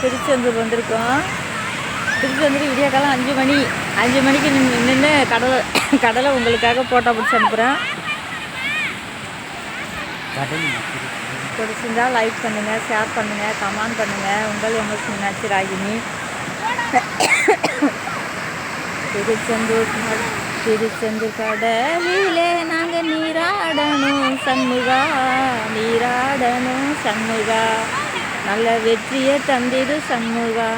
திருச்செந்தூர் வந்திருக்கோம். திருச்செந்தூர் விடிய காலம் அஞ்சு மணி. அஞ்சு மணிக்கு நின்று நின்று கடலை கடலை உங்களுக்காக ஃபோட்டோ பிடிச்சி அனுப்புகிறேன் பிடிச்சிருந்தா லைக் பண்ணுங்கள் ஷேர் பண்ணுங்கள் கமெண்ட் பண்ணுங்கள் உங்கள் எம்எஸ் மீனாட்சி ராகினி. திருச்செந்தூர் திருச்செந்தூர் கடலிலே நாங்கள் நீராடணும் சண்முகா நீராடணும் சண்முகா. நல்ல வெற்றியை தந்திடு சண்முகா.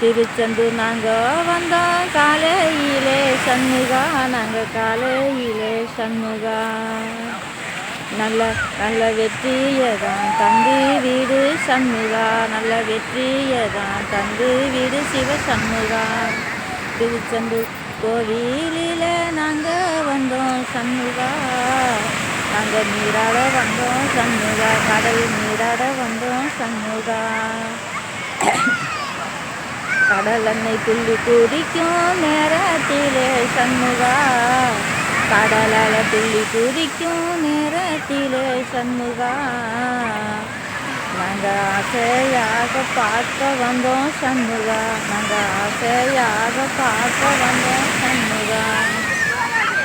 திருச்செந்தூர் நாங்கள் வந்தோம் காலையிலே சண்முகா நாங்கள் காலையிலே சண்முகா. நல்ல நல்ல வெற்றியை தான் தந்து வீடு சண்முகா. நல்ல வெற்றியை தான் தந்து வீடு சிவ சண்முகா. திருச்செந்தூர் கோவிலில் நாங்கள் வந்தோம் சண்முகா. நாங்கள் நீராட வந்தோம் சண்முகா. கடல் நீராட வந்தோம் சண்முகா. கடல் அன்னை துள்ளி குதிக்கும் நேரத்திலே சண்முகா. கடலால துள்ளி குதிக்கும் நேரத்திலே சண்முகா. நாங்கள் ஆசையாக பார்க்க வந்தோம் சண்முகா. நாங்கள் ஆசையாக பார்க்க வந்தோம்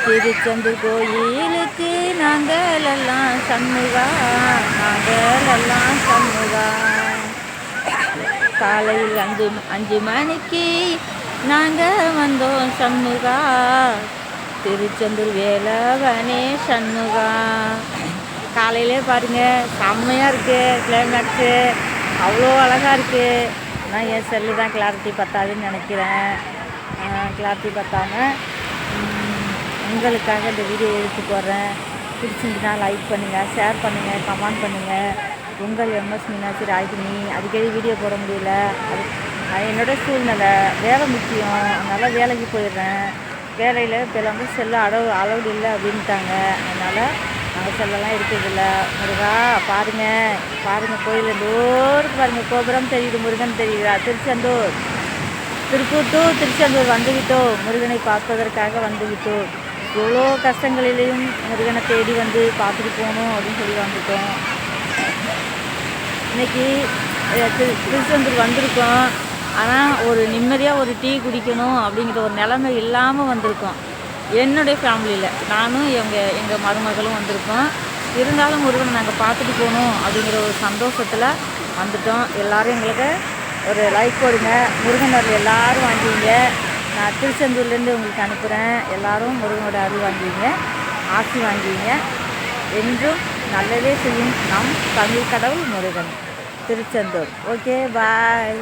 திருச்செந்தூர் கோயிலுக்கு நாங்கள் எல்லாம் சண்முகா நாங்கள் எல்லாம் சண்முகா. காலையில் அஞ்சு அஞ்சு மணிக்கு நாங்கள் வந்தோம் சண்முகா. திருச்செந்தூர் வேலவனே சண்முகா. காலையிலே பாருங்கள் செம்மையாக இருக்குது கிளைமேட்ஸு அவ்வளோ அழகாக இருக்குது நான் என் செல்லு தான் கிளாரிட்டி பத்தாதுன்னு நினைக்கிறேன். கிளாரிட்டி பத்தாமல் உங்களுக்காக இந்த வீடியோ எடுத்து போடுறேன் பிடிச்சிருந்துச்சுன்னா லைக் பண்ணுங்கள் ஷேர் பண்ணுங்கள் கமெண்ட் பண்ணுங்கள் உங்கள் எம்எஸ் மீனாட்சி ராகினி. அடிக்கடி வீடியோ போட முடியல. அது என்னோடய என்னோட சூழ்நிலை. வேலை முக்கியம். அதனால் வேலைக்கு போயிடுறேன். வேலையில் இப்போ வந்து செல்லு அளவு அளவு இல்லை அப்படின்ட்டாங்க. அதனால் நாங்கள் செல்லெல்லாம் இருக்கிறதில்ல முருகா பாருங்கள் பாருங்கள் கோயில் தூரத்துக்கு பாருங்கள் கோபுரம் தெரியுது முருகன் தெரியுதா? திருச்செந்தூர். திருப்பூர் டு திருச்செந்தூர் வந்துவிட்டோம். முருகனை பார்ப்பதற்காக வந்துவிட்டோம். எவ்வளோ கஷ்டங்களிலையும் முருகனை தேடி வந்து பார்த்துட்டு போகணும் அப்படின்னு சொல்லி வந்துட்டோம். இன்றைக்கி திரு திருச்செந்தூர் வந்திருக்கோம். ஆனால் ஒரு நிம்மதியாக ஒரு டீ குடிக்கணும் அப்படிங்கிற ஒரு நிலைமை இல்லாமல் வந்திருக்கோம். என்னுடைய ஃபேமிலியில் நானும் எங்கள் எங்கள் மருமகளும் வந்திருக்கோம். இருந்தாலும் முருகனை நாங்கள் பார்த்துட்டு போகணும் அப்படிங்கிற ஒரு சந்தோஷத்தில் வந்துட்டோம். எல்லோரும் எங்களுக்கு ஒரு லைக் போடுங்க. முருகன் அருள் எல்லாரும் வாங்கிங்க நான் திருச்செந்தூர்லேருந்து உங்களுக்கு அனுப்புகிறேன். எல்லாரும் முருகனோட அருள் வாங்கிங்க ஆசி வாங்கிங்க என்றும் நல்லதே செய்யும் நம் தமிழ் கடவுள் முருகன் திருச்செந்தூர். Okay bye